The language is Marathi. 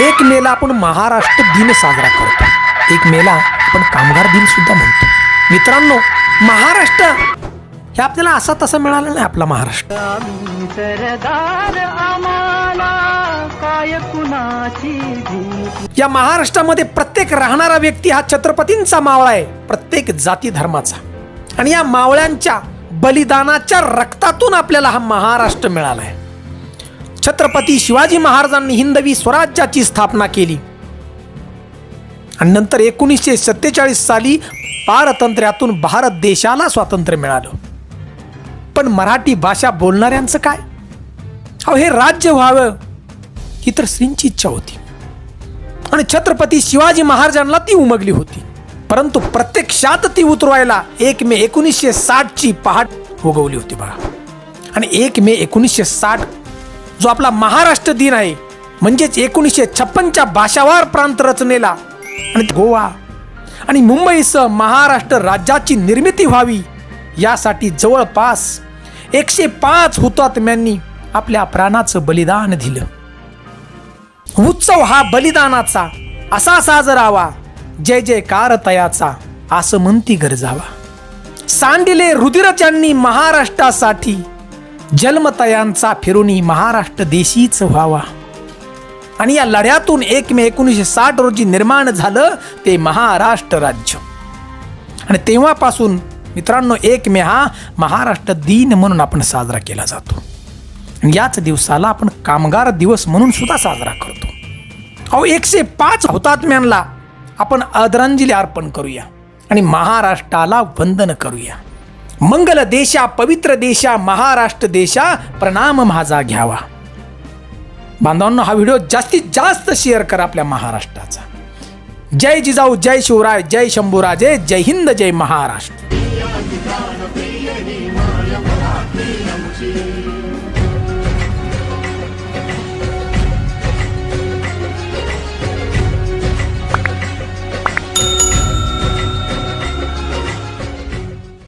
एक मेला आपण महाराष्ट्र दिन साजरा करतो. एक मेला आपण कामगार दिन सुद्धा म्हणतो. मित्रांनो महाराष्ट्र हे आपल्याला असा तसा मिळाला नाही आपला महाराष्ट्र. या महाराष्ट्रामध्ये प्रत्येक राहणारा व्यक्ती हा छत्रपतींचा मावळा आहे प्रत्येक जाती धर्माचा. आणि या मावळ्यांच्या बलिदानाच्या रक्तातून आपल्याला हा महाराष्ट्र मिळाला आहे. छत्रपती शिवाजी महाराजांनी हिंदवी स्वराज्याची स्थापना केली. आणि नंतर एकोणीसशे सत्तेचाळीस साली पारतंत्र्यातून भारत देशाला स्वातंत्र्य मिळालं. पण मराठी भाषा बोलणाऱ्यांचं काय? अहो हे राज्य व्हावं ही तर श्रींची इच्छा होती. आणि छत्रपती शिवाजी महाराजांना ती उमगली होती. परंतु प्रत्यक्षात ती उतरवायला एक मे एकोणीसशे साठची पहाट उगवली होती बघा आणि एक मे एकोणीसशे साठ जो आपला महाराष्ट्र दिन आहे म्हणजेच एकोणीसशे छप्पनच्या भाषावार प्रांत रचनेला. आणि गोवा आणि मुंबईसह महाराष्ट्र राज्याची निर्मिती व्हावी यासाठी जवळपास एकशे पाच हुतात्म्यांनी आपल्या प्राणाचं बलिदान दिलं. उत्सव हा बलिदानाचा असा साजरावा जय जयकार तयाचा असं म्हणती गरजावा. सांडिले रुधिरच्यांनी महाराष्ट्रासाठी जन्मतयांचा फिरुनी महाराष्ट्र देशीच व्हावा. आणि या लढ्यातून एक मे एकोणीसशे साठ रोजी निर्माण झालं ते महाराष्ट्र राज्य. आणि तेव्हापासून मित्रांनो एक मे हा महाराष्ट्र दिन म्हणून आपण साजरा केला जातो. याच दिवसाला आपण कामगार दिवस म्हणून सुद्धा साजरा करतो. अहो एकशे पाच हुतात्म्यांना आपण आदरांजली अर्पण करूया आणि महाराष्ट्राला वंदन करूया. मंगल देशा पवित्र देशा महाराष्ट्र देशा प्रणाम माझा घ्यावा. बांधवांनो हा व्हिडिओ जास्तीत जास्त शेअर करा आपल्या महाराष्ट्राचा. जय जिजाऊ जय शिवराय जय शंभूराजे जय हिंद जय महाराष्ट्र.